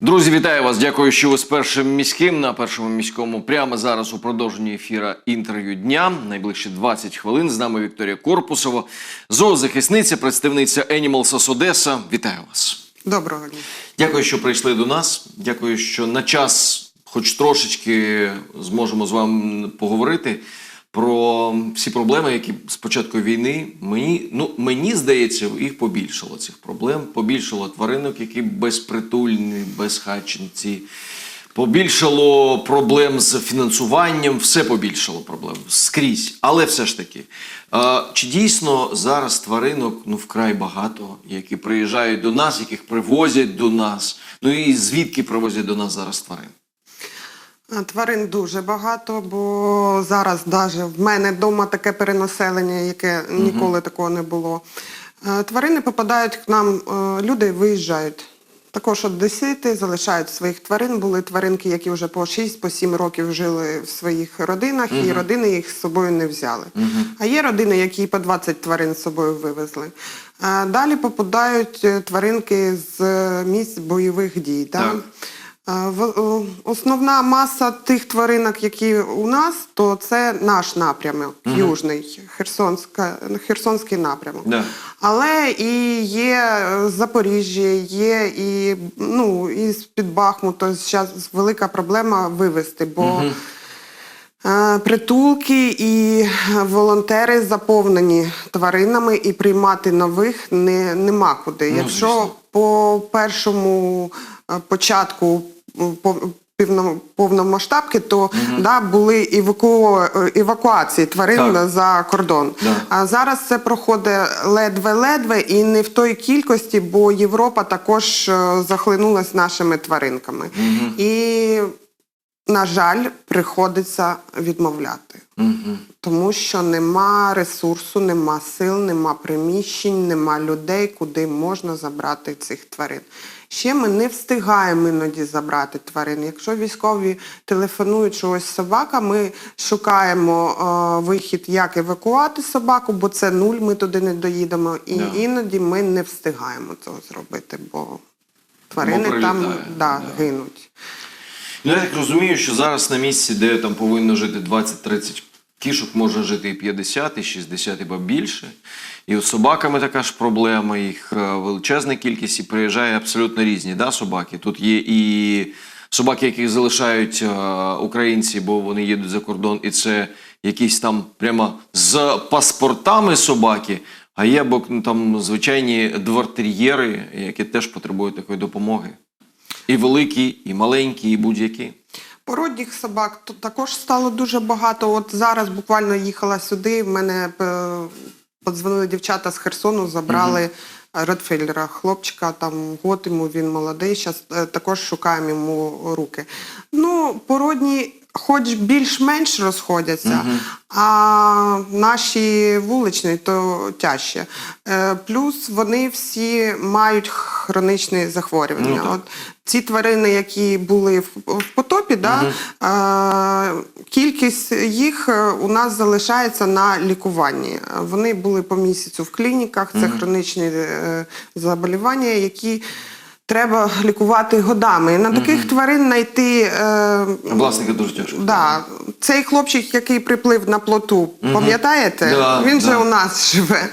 Друзі, вітаю вас! Дякую, що ви з першим міським на першому міському прямо зараз у продовженні ефіра інтерв'ю дня. Найближчі 20 хвилин. З нами Вікторія Корпусова, зоозахисниця, представниця Animals Одеса. Вітаю вас! Доброго дня. Дякую, що прийшли до нас. Дякую, що на час, хоч трошечки, зможемо з вами поговорити про всі проблеми, які з початку війни мені, ну, мені здається, їх побільшало цих проблем. Побільшало тваринок, які безпритульні, безхатченці. Побільшало проблем з фінансуванням, все побільшало проблем скрізь. Але все ж таки, чи дійсно зараз тваринок ну вкрай багато, які приїжджають до нас, яких привозять до нас? Ну і звідки привозять до нас зараз тварин? Тварин дуже багато, бо зараз навіть в мене вдома таке перенаселення, яке ніколи такого не було. Е, Тварини попадають к нам, е, люди виїжджають. Також одесити залишають своїх тварин. Були тваринки, які вже по 6-7 років жили в своїх родинах, і родини їх з собою не взяли. А є родини, які по 20 тварин з собою вивезли. Е, Далі попадають тваринки з місць бойових дій. да. Так. В- Основна маса тих тваринок, які у нас, то це наш напрямок, южний, Херсонська, Херсонський напрямок. Да. Але і є е, Запоріжжя, є і, ну, і з-під Бахмуту. Зараз велика проблема вивезти, бо е, притулки і волонтери заповнені тваринами, і приймати нових не, нема куди. Ну, Якщо по першому е, початку повномасштабки, то да, були еваку... е, евакуації тварин Так. за кордон. Да. А зараз це проходить ледве-ледве і не в той кількості, бо Європа також е, захлинулась нашими тваринками. І, на жаль, приходиться відмовляти. Тому що нема ресурсу, нема сил, нема приміщень, нема людей, куди можна забрати цих тварин. Ще ми не встигаємо іноді забрати тварин. Якщо військові телефонують, що ось собака, ми шукаємо е, вихід, як евакувати собаку, бо це нуль, ми туди не доїдемо. І Да. іноді ми не встигаємо цього зробити, бо тварини там да, да. гинуть. Ну, я так розумію, що зараз на місці, де там повинно жити 20-30 кішок, може жити і 50, і 60, і більше. І з собаками така ж проблема, їх е, величезна кількість, і приїжджає абсолютно різні да, собаки. Тут є і собаки, яких залишають е, українці, бо вони їдуть за кордон, і це якісь там прямо з паспортами собаки. А є бо, ну, там звичайні двортер'єри, які теж потребують такої допомоги. І великі, і маленькі, і будь-які. Породніх собак тут також стало дуже багато. От зараз буквально їхала сюди. В мене е, подзвонили дівчата з Херсону, забрали Редфейлера, хлопчика, там год йому він молодий. Зараз також шукаємо йому руки. Ну, породні. Хоч більш-менш розходяться, а наші вуличні то тяжче. Е, Плюс вони всі мають хронічні захворювання. Ну. От ці тварини, які були в, потопі, да, е, кількість їх е, у нас залишається на лікуванні. Вони були по місяцю в клініках, це хронічні е, заболівання, які треба лікувати годами. І на таких тварин знайти. Е, Власника дуже тяжко. Да. Цей хлопчик, який приплив на плоту, пам'ятаєте? Да, він же да. у нас живе.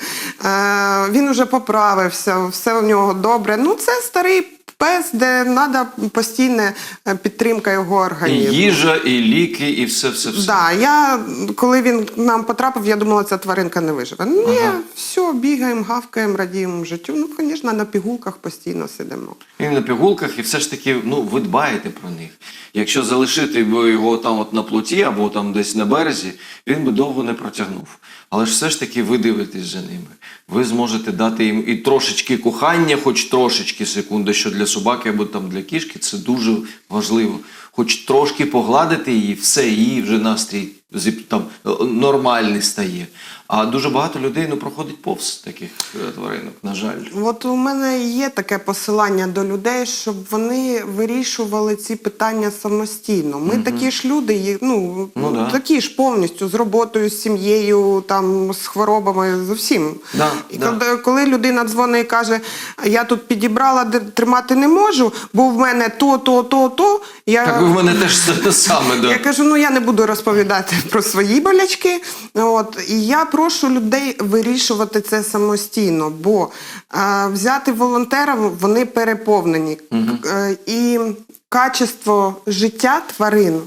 Е, він вже поправився, все у нього добре. Ну, це старий пес, де треба постійна е, підтримка його організму. І їжа, і ліки, і все, все, все. Да, я, коли він нам потрапив, я думала, ця тваринка не виживе. Ні, все, бігаємо, гавкаємо, радіємо життю. Ну, звісно, на пігулках постійно сидимо. Він на пігулках, і все ж таки, ну, ви дбаєте про них. Якщо залишити його там от на плоті або там десь на березі, він би довго не протягнув. Але ж все ж таки ви дивитесь за ними. Ви зможете дати їм і трошечки кохання, хоч трошечки секунди, що для собаки або там для кішки, це дуже важливо. хоч трошки погладити її, все, її вже настрій там е, нормальний стає. А дуже багато людей ну, проходить повз таких е, тваринок, на жаль. От у мене є таке посилання до людей, щоб вони вирішували ці питання самостійно. Ми такі ж люди, ну, Ну, да. такі ж повністю з роботою, з сім'єю, там з хворобами, з усім. Да, і да. коли, коли людина дзвонить і каже, я тут підібрала, тримати не можу, бо в мене то, то, то, то. Я... Так в мене теж те саме. Да. Я кажу, ну я не буду розповідати про свої болячки. От і я прошу людей вирішувати це самостійно, бо е, взяти волонтера вони переповнені. Е, і качество життя тварин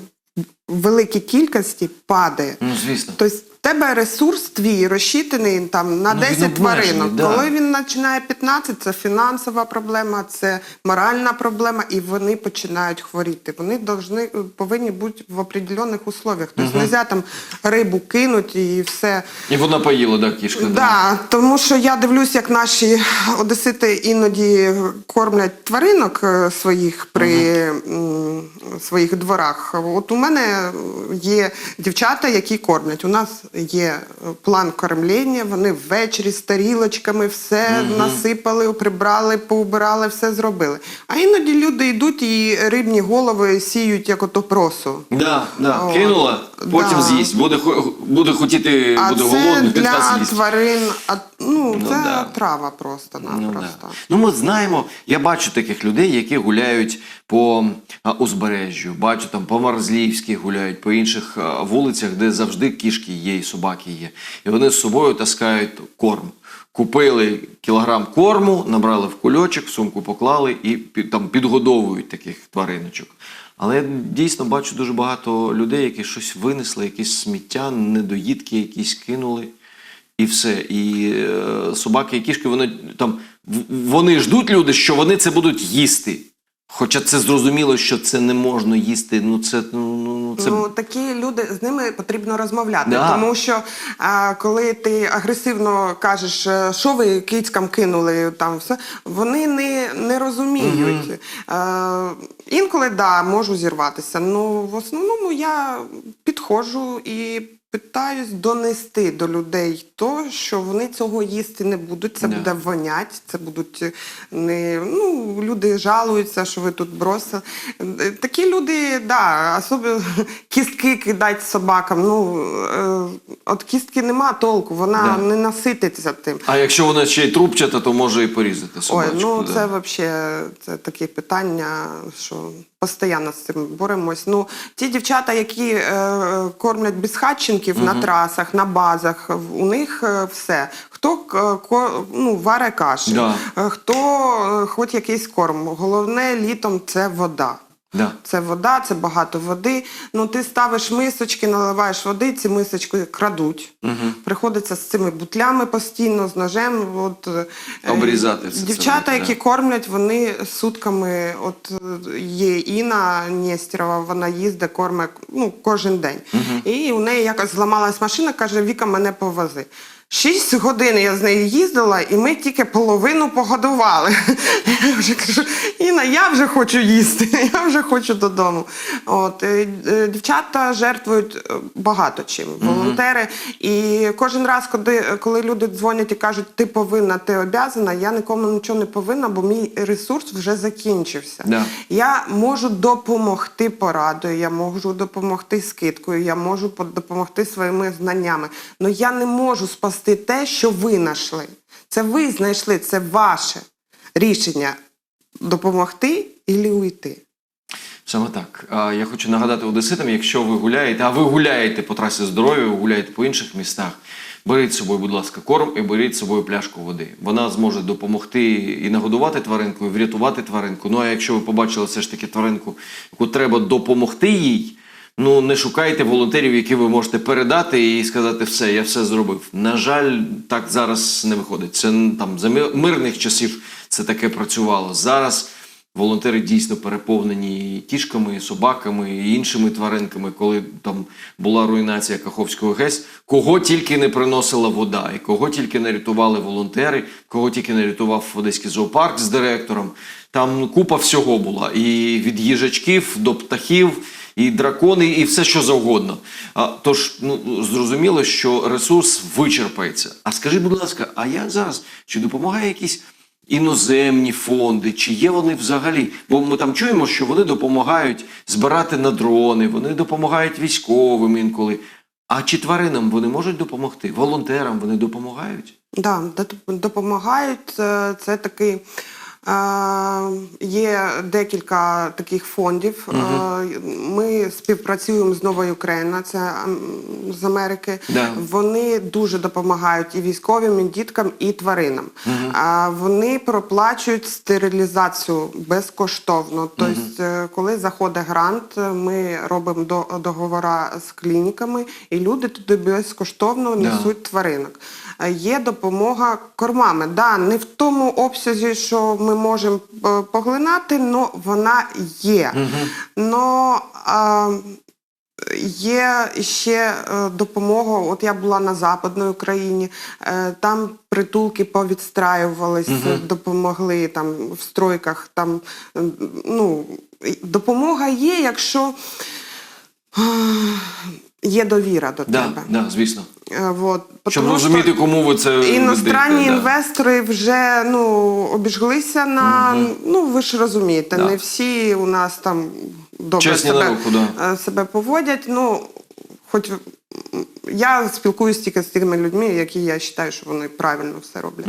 в великій кількості падає. Ну, звісно. Тобто тебе ресурс твій розчитаний там на Ну, 10 тваринок. да. Коли він починає 15, це фінансова проблема, це моральна проблема, і вони починають хворіти. Вони должны, повинні бути в определених условиях. Тобто не можна там рибу кинути і все. І вона поїла, да, кішка. Да, тому що я дивлюсь, як наші одесити іноді кормлять тваринок е, своїх при м, своїх дворах. От у мене є дівчата, які кормлять. У нас є план кормлення, вони ввечері з тарілочками все насипали, прибрали, поубирали, все зробили. А іноді люди йдуть і рибні голови сіють, як ото просу. Да, да. О, Кинула, потім да. з'їсть. Буде, буде хотіти, А буде це голодний, для підказ з'їсть. тварин, а, ну, Ну, це да. трава просто Ну, да. ну ми знаємо, я бачу таких людей, які гуляють по а, узбережжю, бачу там по Марзлівській гуляють, по інших а, вулицях, де завжди кішки є собаки є. І вони з собою таскають корм. Купили кілограм корму, набрали в кульочок, в сумку поклали і там підгодовують таких твариночок. Але я дійсно бачу дуже багато людей, які щось винесли, якісь сміття, недоїдки якісь кинули. І все. І е, собаки і кішки, вони там вони ждуть люди, що вони це будуть їсти. Хоча це зрозуміло, що це не можна їсти. Ну це ну, ну це Ну такі люди з ними потрібно розмовляти, Да. тому що а, коли ти агресивно кажеш, е, що ви кицькам кинули, там все вони не, не розуміють. Е, інколи да, можу зірватися. Ну в основному я підходжу і. Питаюсь донести до людей то, що вони цього їсти не будуть. Це буде вонять, це будуть не ну люди жалуються, що ви тут бросили. Е, Такі люди, да, особливо кістки кидать собакам. Ну е, от кістки нема толку, вона Да. не насититься тим. А якщо вона ще й трубчата, то може і порізати Ой, ну да. це взагалі це таке питання, що постійно з цим боремось. Ну ті дівчата, які е, кормлять безхатченків на трасах, на базах, у них е, все. Хто ко, ну, варе каші, Да. е, хто е, хоч якийсь корм. Головне літом це вода. Да. Це вода, це багато води. Ну ти ставиш мисочки, наливаєш води, ці мисочки крадуть. Приходиться з цими бутлями постійно, з ножем. От, е, Обрізати все Дівчата, робити, які да. кормлять, вони сутками. От є Інна Нєстєрова, вона їздить, кормить ну, кожен день. І у неї якось зламалась машина, каже, Віка, мене повози. Шість годин я з нею їздила, і ми тільки половину погодували. Я вже кажу, Інна, я вже хочу їсти, я вже хочу додому. От, е, е, дівчата жертвують е, багато чим, волонтери. І кожен раз, коли, коли люди дзвонять і кажуть, ти повинна, ти обязана, я нікому нічого не повинна, бо мій ресурс вже закінчився. Да. Я можу допомогти порадою, я можу допомогти скидкою, я можу допомогти своїми знаннями. але я не можу спасти те, що ви знайшли. Це ви знайшли, це ваше рішення допомогти і уйти. Саме так. Я хочу нагадати одеситам, якщо ви гуляєте, а ви гуляєте по трасі здоров'я, ви гуляєте по інших містах, беріть з собою, будь ласка, корм і беріть з собою пляшку води. Вона зможе допомогти і нагодувати тваринку, і врятувати тваринку. Ну а якщо ви побачили все ж таки тваринку, яку треба допомогти їй. Ну, не шукайте волонтерів, які ви можете передати і сказати, все, я все зробив. На жаль, так зараз не виходить. Це там за мирних часів це таке працювало. Зараз волонтери дійсно переповнені кішками, собаками, і іншими тваринками, коли там була руйнація Каховського ГЕС, кого тільки не приносила вода, і кого тільки не рятували волонтери, кого тільки не рятував Одеський зоопарк з директором. Там купа всього була. І від їжачків до птахів, і дракони, і все що завгодно. А, тож, ну зрозуміло, що ресурс вичерпається. А скажи, будь ласка, а як зараз? Чи допомагає якісь іноземні фонди? Чи є вони взагалі? Бо ми там чуємо, що вони допомагають збирати на дрони, вони допомагають військовим інколи. А чи тваринам вони можуть допомогти? Волонтерам вони допомагають? Да, допомагають. Це, це такий. Є декілька таких фондів. Е, Ми співпрацюємо з Новою Україна, це з Америки. Да. Вони дуже допомагають і військовим, і діткам, і тваринам. А Вони проплачують стерилізацію безкоштовно. Тобто, е, коли заходить грант, ми робимо до- договора з клініками, і люди туди безкоштовно Да. несуть тваринок. Є допомога кормами. Да, не в тому обсязі, що ми можемо е, поглинати, але вона є. Но є ще е, допомога. От я була на Западній Україні, е, там притулки повідстраювались, допомогли там в стройках. Там, ну, допомога є, якщо є довіра до Да, тебе. да, звісно. Е, Вот, Щоб потому розуміти, кому ви це Іностранні да. інвестори вже ну, обіжглися на. Ну, ви ж розумієте, Да. не всі у нас там добре Чесні себе, руку, да. е, себе поводять. Ну, хоч я спілкуюся тільки з тими людьми, які я вважаю, що вони правильно все роблять.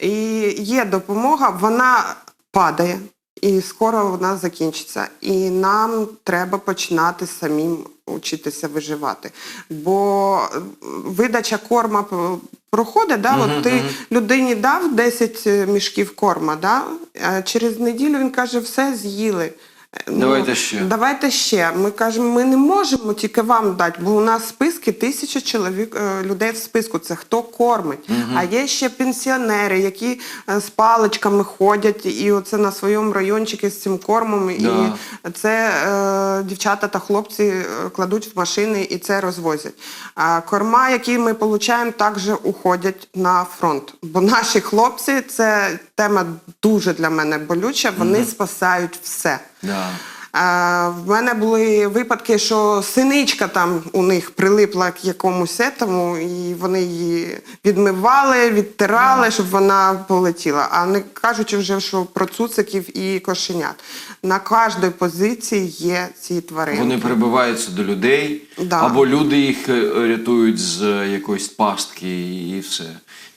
І є допомога, вона падає. І скоро вона закінчиться. І нам треба починати самим учитися виживати. Бо е, видача корма проходить, да? от ти людині дав 10 мішків корма, да? а через неділю він каже, все з'їли. Е, Давайте ще. Давайте ще. Ми кажемо, ми не можемо тільки вам дати, бо у нас списки тисяча чоловік е, людей в списку. Це хто кормить. А є ще пенсіонери, які е, з паличками ходять, і оце на своєму райончику з цим кормом. Да. І це е, дівчата та хлопці е, кладуть в машини і це розвозять. А корма, які ми отримуємо, також уходять на фронт. Бо наші хлопці це тема дуже для мене болюча. Вони спасають все. Да. А, в мене були випадки, що синичка там у них прилипла к якомусь етому, і вони її відмивали, відтирали, щоб вона полетіла. А не кажучи вже, що про цуциків і кошенят. На кожній позиції є ці тварини. Вони перебиваються до людей, Да. або люди їх е, рятують з е, якоїсь пастки і все.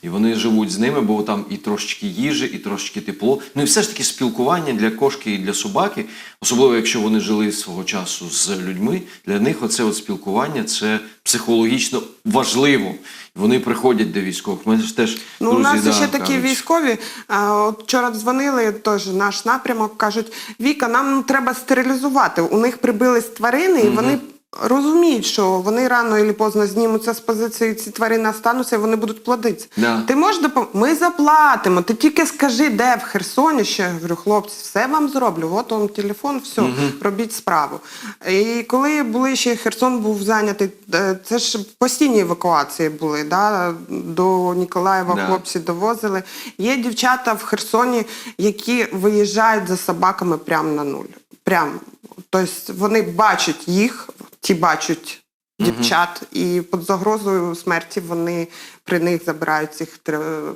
І вони живуть з ними, бо там і трошечки їжі, і трошечки тепло. Ну і все ж таки спілкування для кошки і для собаки, особливо якщо вони жили свого часу з людьми, для них оце от спілкування це психологічно важливо. Вони приходять до військових. Ми ж теж Ну, друзі, у нас да, ще такі кажуть. військові. А, от вчора дзвонили, теж наш напрямок, кажуть, Віка, нам треба стерилізувати. У них прибились тварини, і вони розуміють, що вони рано чи поздно знімуться з позиції, ці тварини остануться, і вони будуть плодитися. Да. Ти можеш допомогти? Ми заплатимо. Ти тільки скажи, де в Херсоні ще Я говорю, хлопці, все вам зроблю. От вам телефон, все, робіть справу. І коли були ще Херсон був зайнятий, е, це ж постійні евакуації були. Да? До Ніколаєва Да. хлопці довозили. Є дівчата в Херсоні, які виїжджають за собаками прямо на нуль. Прям. Тобто вони бачать їх, ті бачать дівчат, і під загрозою смерті вони при них забирають цих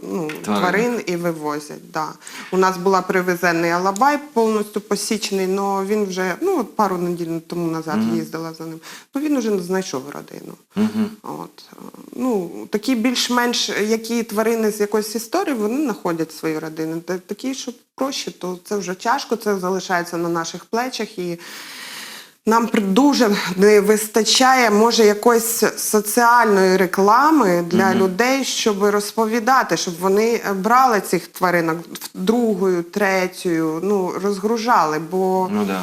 ну, Тварин. і вивозять. Да. У нас була привезений Алабай повністю посічений, але він вже ну, от пару неділь тому назад їздила за ним. Ну він вже не знайшов родину. От. Ну, такі більш-менш які тварини з якоїсь історії, вони знаходять свої родини. Такі, що проще, то це вже тяжко, це залишається на наших плечах. І нам дуже не вистачає, може, якоїсь соціальної реклами для людей, щоб розповідати, щоб вони е, брали цих тваринок в- другою, третьою, ну, розгружали, бо Ну да.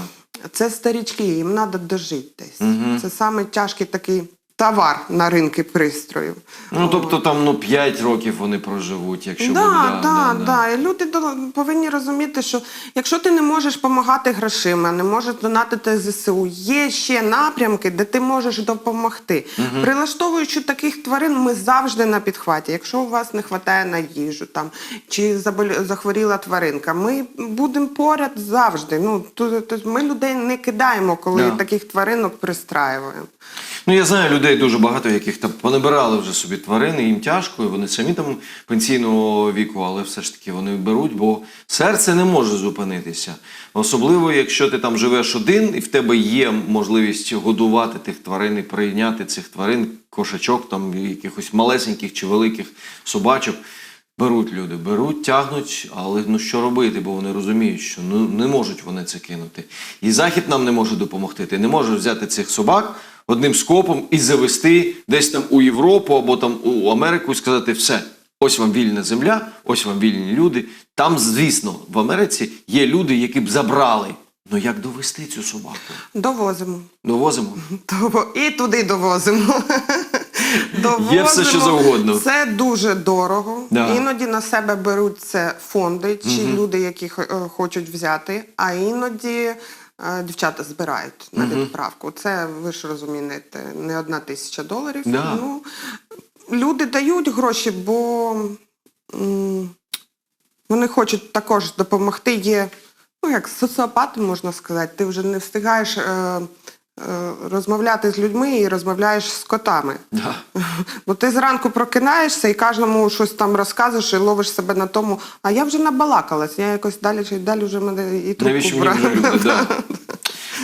це старічки, їм треба дожитись. Mm -hmm. Це саме тяжкий такий товар на ринки пристрою. Ну, тобто там ну, 5 років вони проживуть, якщо Да, буде. да, да, І люди повинні розуміти, що якщо ти не можеш допомагати грошима, не можеш донатити ЗСУ, є ще напрямки, де ти можеш допомогти. Прилаштовуючи таких тварин, ми завжди на підхваті. Якщо у вас не вистачає на їжу там чи захворіла тваринка, ми будемо поряд завжди. Ну тут ми людей не кидаємо, коли Да. таких тваринок пристраюємо. Ну, я знаю людей дуже багато, яких там понабирали вже собі тварини, їм тяжко, і вони самі там пенсійного віку, але все ж таки вони беруть, бо серце не може зупинитися. Особливо, якщо ти там живеш один, і в тебе є можливість годувати тих тварин і прийняти цих тварин, кошачок, там якихось малесеньких чи великих собачок. Беруть люди, беруть, тягнуть, але ну що робити, бо вони розуміють, що ну не можуть вони це кинути. І захід нам не може допомогти. Ти не можеш взяти цих собак одним скопом і завести десь там у Європу або там у Америку і сказати все. Ось вам вільна земля, ось вам вільні люди. Там, звісно, в Америці є люди, які б забрали. Ну як довести цю собаку? Довозимо. Довозимо. Дово- І туди довозимо. довозимо. Є все, що завгодно. Це дуже дорого. Да. Іноді на себе беруть це фонди чи люди, які е, хочуть взяти, а іноді дівчата збирають на відправку. Це ви ж розумієте, не одна тисяча доларів. Да. Ну, люди дають гроші, бо м, вони хочуть також допомогти. Є, ну як соціопати, можна сказати, ти вже не встигаєш. Е, е, Розмовляти з людьми і розмовляєш з котами. Да. Бо ти зранку прокинаєшся і кожному щось там розказуєш і ловиш себе на тому, а я вже набалакалась, я якось далі чи далі вже мене і трубку Навіщо мені вже люди? Да.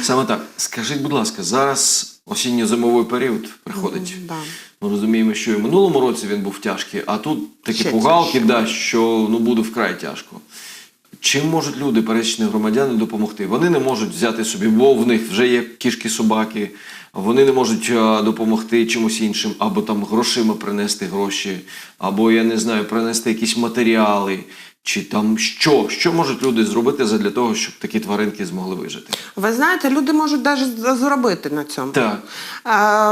Саме так. Скажіть, будь ласка, зараз осінньо-зимовий період приходить. Да. Ми розуміємо, що і в минулому році він був тяжкий, а тут такі Ще пугалки, да, що ну, буде вкрай тяжко. Чим можуть люди, пересічні громадяни, допомогти? Вони не можуть взяти собі, бо в них вже є кішки-собаки, вони не можуть допомогти чимось іншим, або там грошима принести гроші, або я не знаю, принести якісь матеріали, чи там що? Що можуть люди зробити для того, щоб такі тваринки змогли вижити? Ви знаєте, люди можуть навіть зробити на цьому. Так.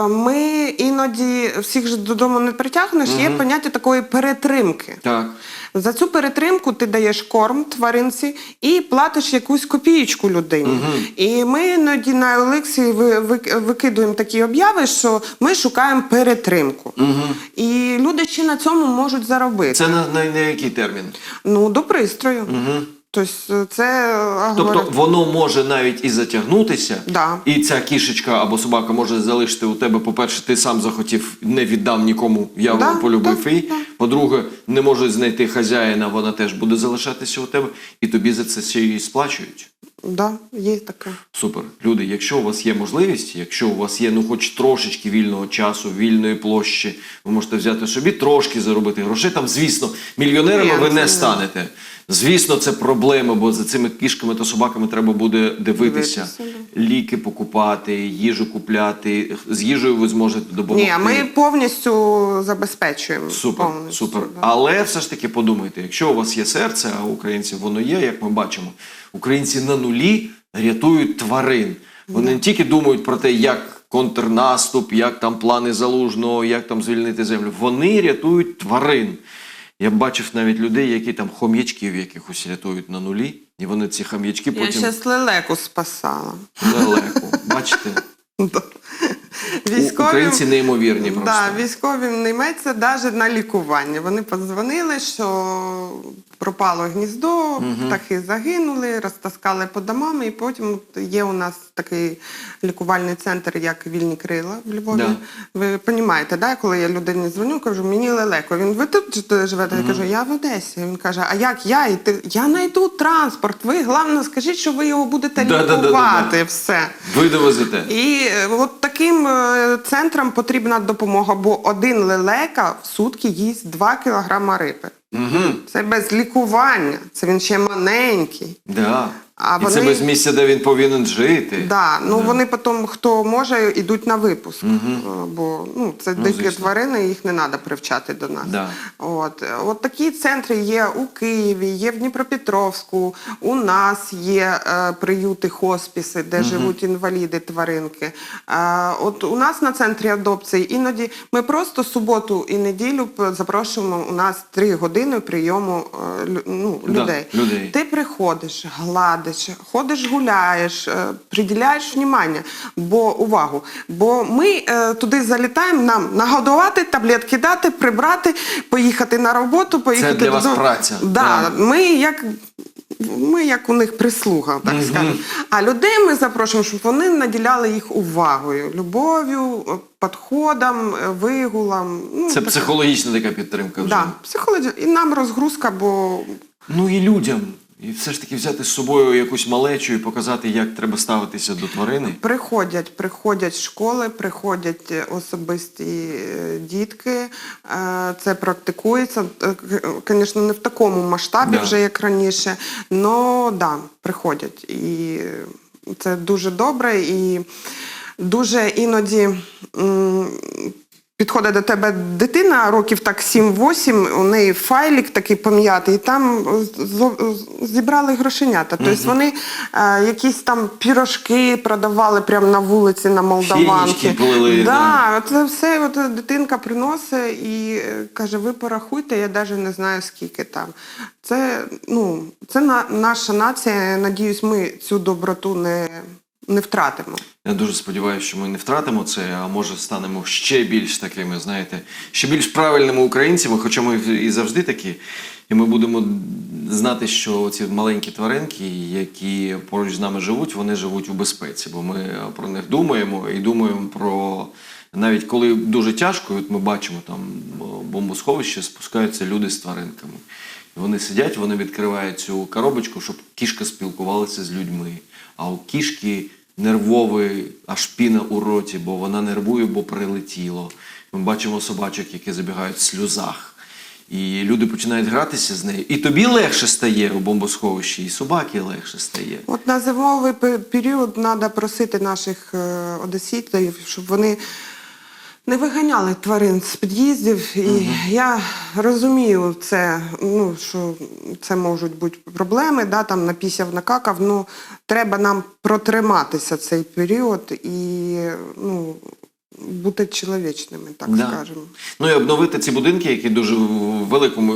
Ми іноді всіх ж додому не притягнеш, є поняття такої перетримки. Так. За цю перетримку ти даєш корм тваринці і платиш якусь копієчку людині. І ми іноді на Олексі ви- ви- викидуємо такі обяви, що ми шукаємо перетримку. І люди ще на цьому можуть заробити. Це на, на, на який термін? Ну, до пристрою. Тобто це е, Тобто воно може навіть і затягнутися, Да. і ця кішечка або собака може залишити у тебе. По-перше, ти сам захотів, не віддам нікому, я Да, полюбив да, її. да. По-друге, не можуть знайти хазяїна, вона теж буде залишатися у тебе, і тобі за це ще й сплачують. да, є таке. Супер. Люди, якщо у вас є можливість, якщо у вас є ну хоч трошечки вільного часу, вільної площі, ви можете взяти собі трошки заробити грошей. Там, звісно, мільйонерами Ні, ви не. станете. Звісно, це проблема, бо за цими кішками та собаками треба буде дивитися, ліки покупати, їжу купляти. З їжею ви зможете допомогти. Ні, а ми повністю забезпечуємо. Супер, повністю, супер. да. Але все ж таки подумайте, якщо у вас є серце, а у українців воно є, як ми бачимо, українці на нулі рятують тварин. Вони не тільки думають про те, як контрнаступ, як там плани залужного, як там звільнити землю. Вони рятують тварин. Я бачив навіть людей, які там хом'ячків якихось рятують на нулі, і вони ці хом'ячки Я потім ще лелеку спасала. Лелеку. Бачите? Військові... Українці неймовірні просто. Да, військові не йметься навіть на лікування. Вони подзвонили, що пропало гніздо, птахи загинули, розтаскали по домам, і потім є у нас такий лікувальний центр, як вільні крила в Львові. Да. Ви розумієте, да, коли я людині дзвоню, кажу, мені лелеко. Він ви тут ж- живете? Я кажу, я в Одесі. Він каже, а як я? І ти я знайду транспорт. Ви головне скажіть, що ви його будете Да-да-да-да-да. лікувати. Все. Ви довезете. І е, от таким е, центрам потрібна допомога, бо один лелека в сутки їсть 2 кілограма риби. Угу. Це без лікування, це він ще маленький. Да. А І це без місця, де він повинен жити. Да, ну вони потім, хто може, йдуть на випуск. Е, Бо ну, це Ну, дикі тварини, їх не треба привчати до нас. Да. От. От такі центри є у Києві, є в Дніпропетровську, у нас є е, приюти, хоспіси, де живуть інваліди, тваринки. Е, от у нас на центрі адопції іноді ми просто суботу і неділю запрошуємо у нас три години прийому е, ну, Да, людей. людей. Ти приходиш, гладиш, ходиш, гуляєш, е, приділяєш внимання, бо увагу. Бо ми е, туди залітаємо нам нагодувати, таблетки дати, прибрати, поїхати на роботу, поїхати для вас праця. Да, Да. Ми як. Ми як у них прислуга, так скажемо. А людей ми запрошуємо, щоб вони наділяли їх увагою, любов'ю, підходом, е, вигулом. Ну, Це психологічна така підтримка вже. Да, психологія. І нам розгрузка, бо Ну і людям. І все ж таки взяти з собою якусь малечу і показати, як треба ставитися до тварини. Приходять, приходять школи, приходять е, особисті е, дітки. Е, Це практикується. Звісно, не в такому масштабі Да. вже як раніше. але да, приходять. І це дуже добре. І дуже іноді. Підходить до тебе дитина, років так 7-8, у неї файлік такий пом'ятий, і там зібрали грошенята. Тобто вони е, якісь там пірожки продавали прямо на вулиці на Молдаванки. Фінічки Да, це все от дитинка приносить і е, каже: ви порахуйте, я навіть не знаю скільки там. Це, ну, це на, наша нація. Надіюсь, ми цю доброту не, не втратимо. Я дуже сподіваюся, що ми не втратимо це, а може станемо ще більш такими, знаєте, ще більш правильними українцями, хоча ми і завжди такі. І ми будемо знати, що ці маленькі тваринки, які поруч з нами живуть, вони живуть у безпеці, бо ми про них думаємо і думаємо про навіть коли дуже тяжко, от ми бачимо там бомбосховище, спускаються люди з тваринками. Вони сидять, вони відкривають цю коробочку, щоб кішка спілкувалася з людьми. А у кішки нервовий аж піна у роті, бо вона нервує, бо прилетіло. Ми бачимо собачок, які забігають в сльозах. І люди починають гратися з нею. І тобі легше стає у бомбосховищі, і собаки легше стає. От на зимовий період треба просити наших е, одеситів, щоб вони не виганяли тварин з під'їздів. І я розумію це, ну, що це можуть бути проблеми, да, там напісяв, накакав, ну треба нам протриматися цей період і ну, бути чоловічними, так Да. скажемо. Ну і обновити ці будинки, які дуже в великому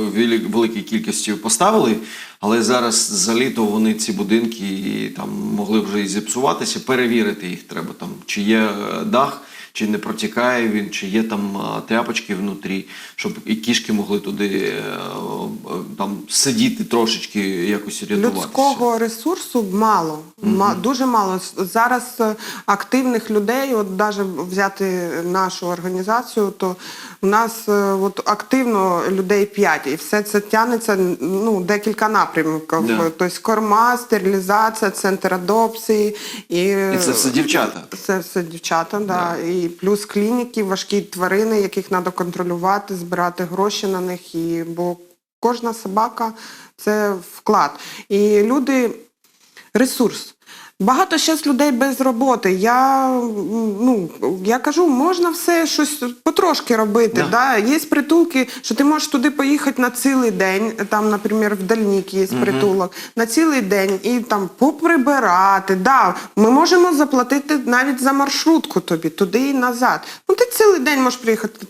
великій кількості поставили, але зараз за літо вони ці будинки і, там могли вже і зіпсуватися. Перевірити їх треба там, чи є е, дах, чи не протікає він, чи є там тряпочки внутрі, щоб і кішки могли туди е, е, там сидіти трошечки, якось рятуватися. Людського ресурсу мало, ма- дуже мало. Зараз е, активних людей, от навіть взяти нашу організацію, то у нас от активно людей 5, і все це тягнеться ну, декілька напрямків. Да. Тобто корма, стерилізація, центр адопції. І, І це все дівчата. Це все дівчата, да. І плюс клініки, важкі тварини, яких треба контролювати, збирати гроші на них. І, бо кожна собака це вклад. І люди ресурс. Багато зараз людей без роботи. Я, ну, я кажу, можна все щось потрошки робити. Да. Да. Є притулки, що ти можеш туди поїхати на цілий день. Там, наприклад, в Дальніки є притулок, на цілий день і там поприбирати. Да, ми можемо заплатити навіть за маршрутку тобі, туди і назад. Ну ти цілий день можеш приїхати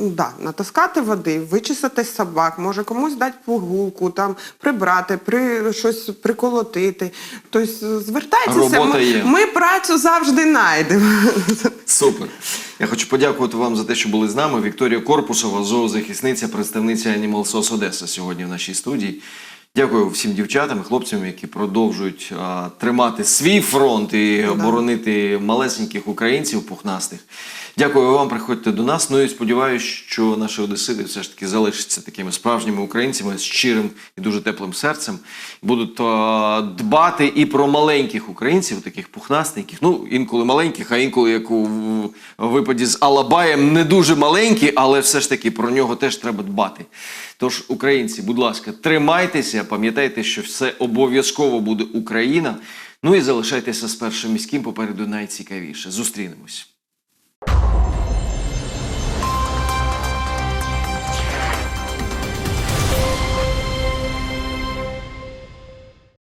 да, натаскати води, вичесати собак, може комусь дати погулку, там прибрати, при, щось приколотити. Тобто звертайтеся, Робота ми, є. ми працю завжди знайдемо. Супер. Я хочу подякувати вам за те, що були з нами. Вікторія Корпусова, зоозахисниця, представниця Animal SOS Одеса сьогодні в нашій студії. Дякую всім дівчатам і хлопцям, які продовжують а, тримати свій фронт і оборонити малесеньких українців пухнастих. Дякую вам, приходьте до нас. Ну і сподіваюся, що наші одесити все ж таки залишаться такими справжніми українцями з щирим і дуже теплим серцем. Будуть а, дбати і про маленьких українців, таких пухнастеньких, ну інколи маленьких, а інколи, як у випаді з Алабаєм, не дуже маленькі, але все ж таки про нього теж треба дбати. Тож, українці, будь ласка, тримайтеся, пам'ятайте, що все обов'язково буде Україна. Ну і залишайтеся з першим міським попереду найцікавіше. Зустрінемось.